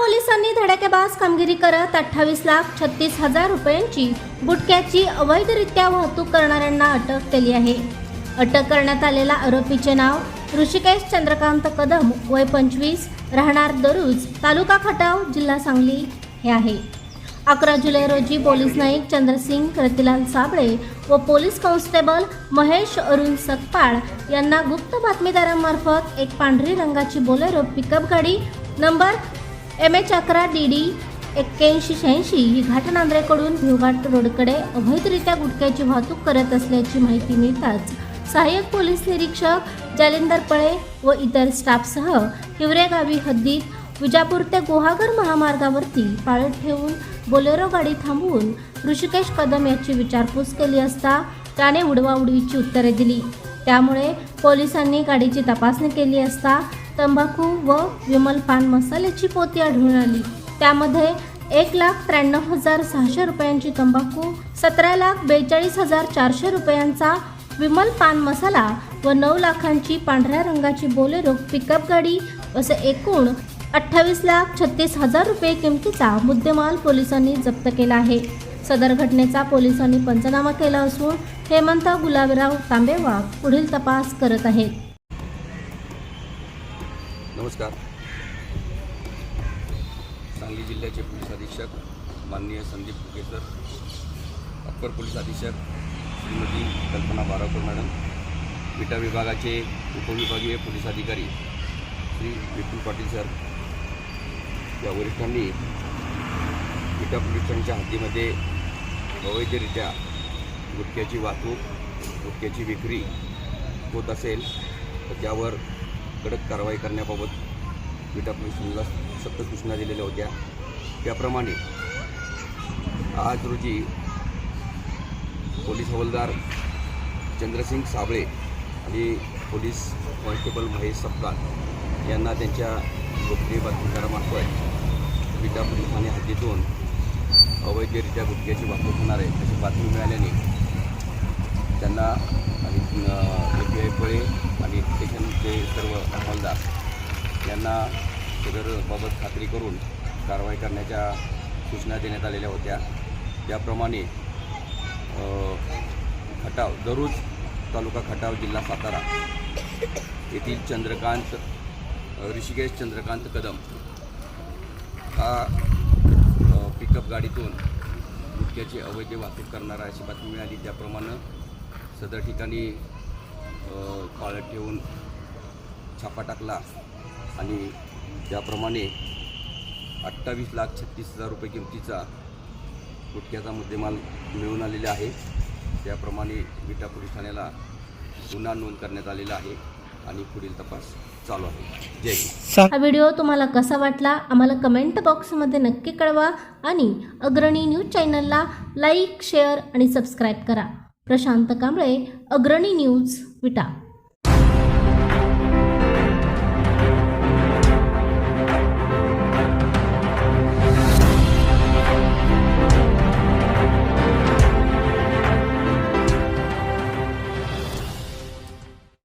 पोलिसांनी धडाकेबाज कामगिरी करत अठ्ठावीस लाख छत्तीस हजार रुपयांची बुटक्याची अवैधरित्या वाहतूक करणाऱ्यांना अटक केली आहे. अटक करण्यात आलेल्या आरोपीचे नाव ऋषिकेश चंद्रकांत कदम वय पंचवीस राहणार दरुज तालुका खटाव जिल्हा सांगली हे आहे. अकरा जुलै रोजी पोलीस नाईक चंद्रसिंग रतिलाल साबळे व पोलीस कॉन्स्टेबल महेश अरुण सकपाळ यांना गुप्त बातमीदारांमार्फत एक पांढरी रंगाची बोलेरो पिकअप गाडी नंबर एम एच अकरा डी डी एक्क्याऐंशी शहाऐंशी ही घाटनांद्रेकडून भिवघाट रोडकडे अवैधरित्या गुटख्याची वाहतूक करत असल्याची माहिती मिळताच सहाय्यक पोलीस निरीक्षक जालिंदर पळे व इतर स्टाफसह हिवरे गावी हद्दीत विजापूर ते गुहागर महामार्गावरती पाळत ठेवून बोलेरो गाडी थांबवून ऋषिकेश कदम याची विचारपूस केली असता त्याने उडवाउडवीची उत्तरे दिली. त्यामुळे पोलिसांनी गाडीची तपासणी केली असता तंबाखू व विमल पान मसाल्याची पोती आढळून आली. त्यामध्ये एक लाख त्र्याण्णव हजार सहाशे रुपयांची तंबाखू सतरा लाख बेचाळीस हजार चारशे रुपयांचा विमल पान मसाला व नऊ लाखांची पांढऱ्या रंगाची बोलेरो पिकअप गाडी असे एकूण अठ्ठावीस लाख छत्तीस हजार रुपये किमतीचा मुद्देमाल पोलिसांनी जप्त केला आहे. सदर घटनेचा पोलिसांनी पंचनामा केला असून हेमंत गुलाबराव तांबेवा पुढील तपास करत आहेत. नमस्कार. सांगली जिल्ह्याचे पोलीस अधीक्षक माननीय संदीप फुकेसर अप्पर पोलीस अधीक्षक श्रीमती कल्पना बारावकर मॅडम विटा विभागाचे उपविभागीय पोलीस अधिकारी श्री विपुल पाटील सर या वरिष्ठांनी विटा पोलीस हद्दीमध्ये अवैधरित्या गुटख्याची वाहतूक गुटख्याची विक्री होत असेल तर त्यावर कडक कारवाई करण्याबाबत विटा पोलीस सक्त सूचना दिलेल्या होत्या. त्याप्रमाणे आज रोजी पोलीस हवालदार चंद्रसिंग साबळे आणि पोलीस कॉन्स्टेबल महेश सपकाळ यांना त्यांच्या गोपनीय बातमीदारामार्फत विटा ठाणे हद्दीतून अवैधरित्या गुटख्याची वाहतूक होणार आहे अशी बातमी मिळाल्याने त्यांना आणि ए पी आय पळे आणि स्टेशनचे सर्व अंमलदार यांना सदरबाबत खात्री करून कारवाई करण्याच्या सूचना देण्यात आलेल्या होत्या. त्याप्रमाणे खटाव दररोज तालुका खटाव जिल्हा सातारा येथील चंद्रकांत ऋषिकेश चंद्रकांत कदम हा पिकअप गाडीतून गुटख्याची अवैध वाहतूक करणारा अशी बातमी मिळाली. त्याप्रमाणे सदर ठिकाणी अ, पाळत ठेवून छापा टाकला. आणि त्याप्रमाणे अठ्ठावीस लाख छत्तीस हजार रुपये किमतीचा गुटख्याचा मुद्देमाल मिळून आलेला आहे. त्याप्रमाणे विटा पोलीस ठाण्याला गुन्हा नोंद करण्यात आलेला आहे आणि पुढील तपास चालू आहे. जय हिंद. हा व्हिडिओ तुम्हाला कसा वाटला आम्हाला कमेंट बॉक्समध्ये नक्की कळवा आणि अग्रणी न्यूज चॅनलला लाईक शेअर आणि सबस्क्राईब करा. प्रशांत कांबळे अग्रणी न्यूज विटा.